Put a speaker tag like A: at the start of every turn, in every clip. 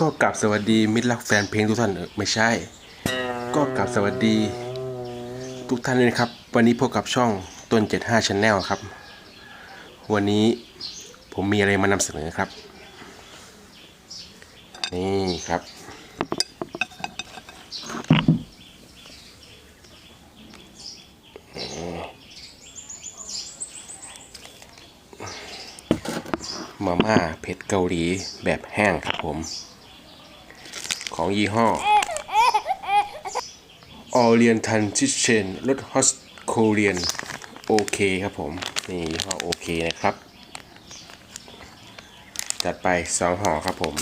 A: ก็กลับสวัสดีมิตรรักแฟนเพลงทุกท่านเออไม่ใช่ ก็กลับสวัสดี ทุกท่านเลยนะครับ วันนี้พบกับช่องต้น 75 Channel ครับ วันนี้ผมมีอะไรมานำเสนอครับ นี่ครับ มาม่าเผ็ดเกาหลีแบบแห้งครับผม ของยี่ห้อ Oriental Kitchen รสฮอสโคเรียนโอเคครับผม นี่ยี่ห้อโอเคนะครับ จัดไปสองห่อครับผม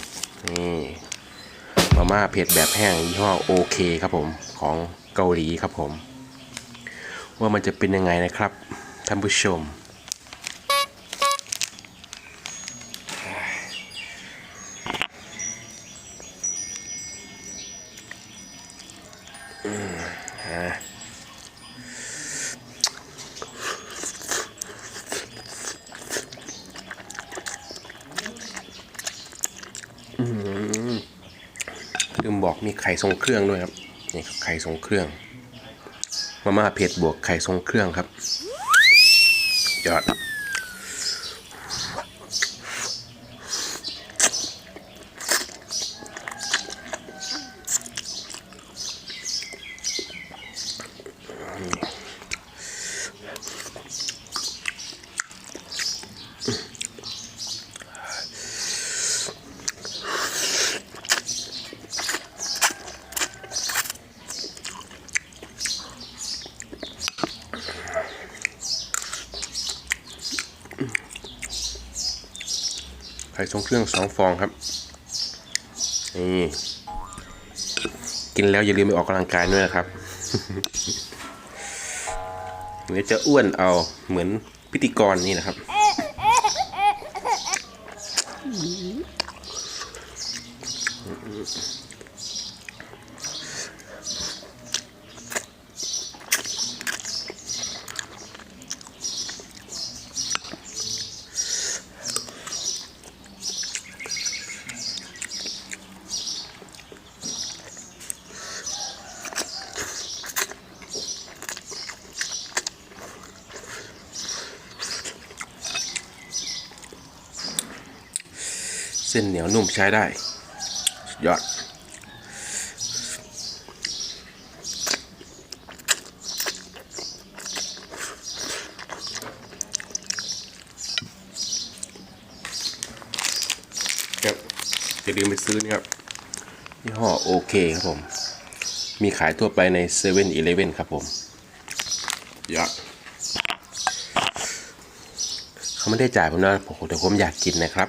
A: นี่มาม่าเผ็ดแบบแห้งยี่ห้อโอเคครับผม ของเกาหลีครับผม ว่ามันจะเป็นยังไงนะครับท่านผู้ชม ลืม บอกมีไข่ทรงเครื่องด้วยครับนี่ครับไข่ทรงเครื่องมาม่าเผ็ดบวกไข่ทรงเครื่องครับยอด ไข่ทรงเครื่องสองฟองครับ นี่ กินแล้วอย่าลืมไปออกกำลังกายด้วยนะครับเดี๋ยวจะอ้วนเอาเหมือนพิธีกรนี่นะครับ เส้นเหนียวนุ่มใช้ได้ สุดยอด ครับอย่าลืมไปซื้อนะครับยี่ห้อโอเคครับผม มีขายทั่วไปใน7 e เ e ่ e อครับผมยอดเขาไม่ได้จ่ายผมนะผมแต่ผมอยากกินนะครับ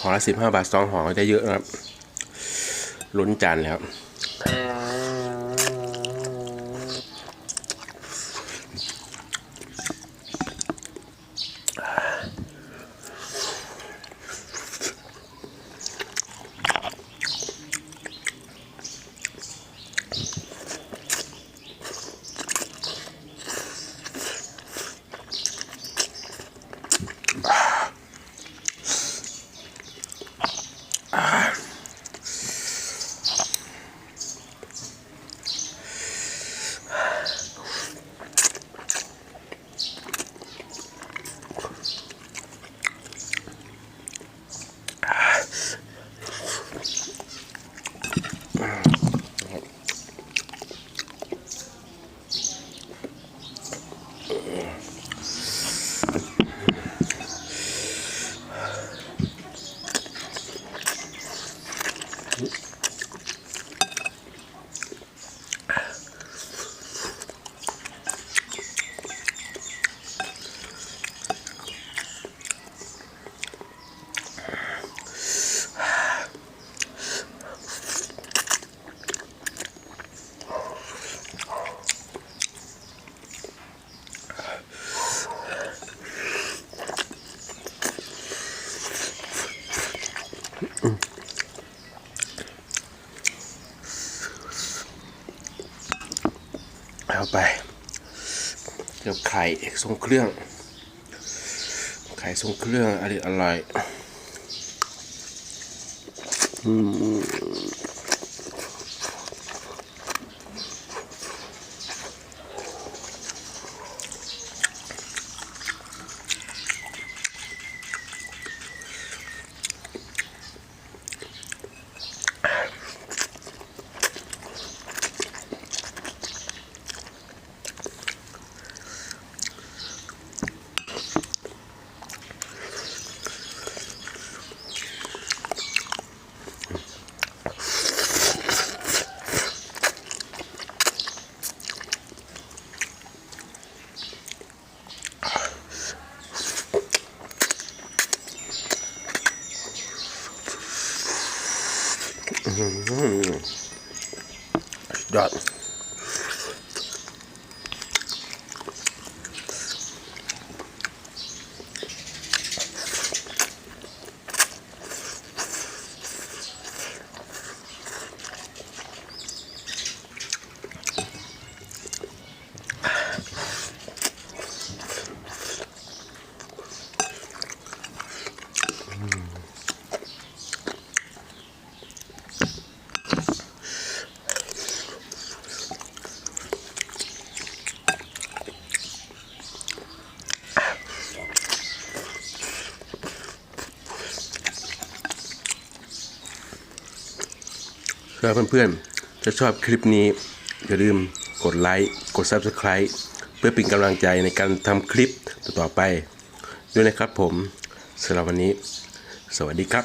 A: ห่อละสิบห้าบาทสองห่อได้เยอะนะครับ ลุ้นจานเลย ไป เกี่ยวไข่ทรงเครื่อง ไข่ทรงเครื่องอร่อยอร่อยอืม ยอด ถ้าเพื่อนๆถ้าชอบคลิปนี้อย่าลืมกดไลค์กด Subscribe เพื่อเป็นกำลังใจในการทำคลิปต่อไป ด้วยนะครับผมสำหรับวันนี้ สวัสดีครับ